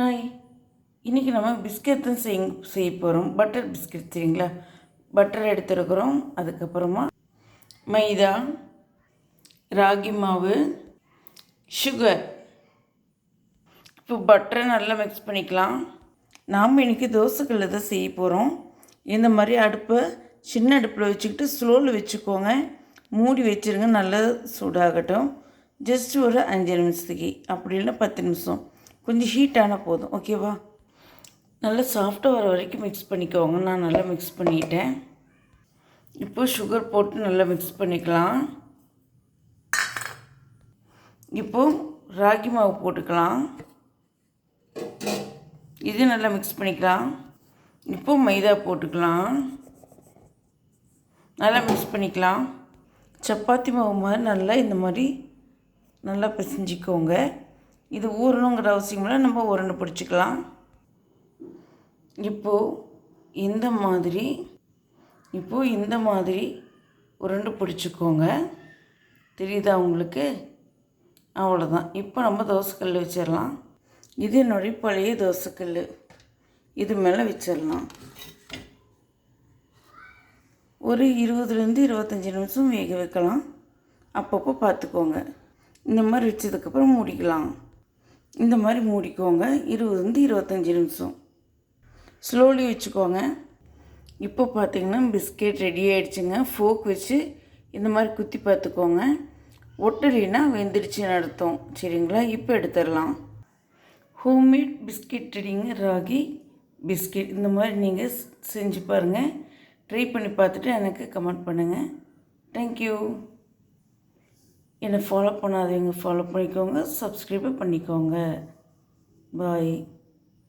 Hi இன்றைக்கி நம்ம biscuit தான் செய் செய்ய போகிறோம் பட்டர் பிஸ்கெட் சரிங்களா? பட்டர் எடுத்துருக்குறோம். அதுக்கப்புறமா மைதா ராகி மாவு சுகர் இப்போ பட்டரை நல்லா மிக்ஸ் பண்ணிக்கலாம். நாம் இன்றைக்கி தோசைக்கல்ல தான் செய்ய போகிறோம் இந்த மாதிரி அடுப்பை சின்ன அடுப்பில் வச்சுக்கிட்டு ஸ்லோவில் வச்சுக்கோங்க. மூடி வச்சுருங்க. நல்லா சூடாகட்டும். ஜஸ்ட் ஒரு அஞ்சு நிமிஷத்துக்கு. அப்படி இல்லை பத்து நிமிஷம். கொஞ்சம் ஹீட் ஆனால் போதும். ஓகேவா நல்லா சாஃப்டாக வர வரைக்கும் மிக்ஸ் பண்ணிக்கோங்க. நான் நல்லா மிக்ஸ் பண்ணிட்டேன். இப்போ சுகர் போட்டு நல்லா மிக்ஸ் பண்ணிக்கலாம். இப்போ ராகி மாவு போட்டுக்கலாம். இது நல்லா மிக்ஸ் பண்ணிக்கலாம். இப்போ மைதா போட்டுக்கலாம். நல்லா மிக்ஸ் பண்ணிக்கலாம். சப்பாத்தி மாவு மாதிரி நல்லா இந்த மாதிரி நல்லா பிசைஞ்சிக்கோங்க. இது ஊறணுங்கிற அவசியம் இல்லை நம்ம உருண்டை பிடிச்சிக்கலாம். இப்போது இந்த மாதிரி இப்போது இந்த மாதிரி உருண்டை பிடிச்சிக்கோங்க. தெரியுதா உங்களுக்கு? அவ்வளோதான் இப்போ நம்ம தோசைக்கல் வச்சிடலாம். இது என்னுடைய பழைய தோசைக்கல் இது மேலே வச்சிடலாம். ஒரு இருபதுலேருந்து இருபத்தஞ்சி நிமிஷம் வேக வைக்கலாம். அப்பப்போ பார்த்துக்கோங்க. இந்த மாதிரி வச்சதுக்கப்புறம் மூடிக்கலாம். இந்த மாதிரி மூடிக்கோங்க. இருபதுலேருந்து இருபத்தஞ்சி நிமிஷம். ஸ்லோலி வச்சுக்கோங்க. இப்போ பார்த்தீங்கன்னா பிஸ்கெட் ரெடி ஆகிடுச்சுங்க ஃபோக் வச்சு இந்த மாதிரி குத்தி பார்த்துக்கோங்க. ஒட்டலினா வெந்துடுச்சுன்னு அர்த்தம். சரிங்களா? இப்போ எடுத்துடலாம். ஹோம்மேட் பிஸ்கெட் ரெடிங்க ராகி பிஸ்கெட் இந்த மாதிரி நீங்கள் செஞ்சு பாருங்கள் ட்ரை பண்ணி பார்த்துட்டு எனக்கு கமெண்ட் பண்ணுங்கள் தேங்க்யூ என்னை ஃபாலோ பண்ணாதவங்க ஃபாலோ பண்ணிக்கோங்க சப்ஸ்கிரைபும் பண்ணிக்கோங்க. பாய்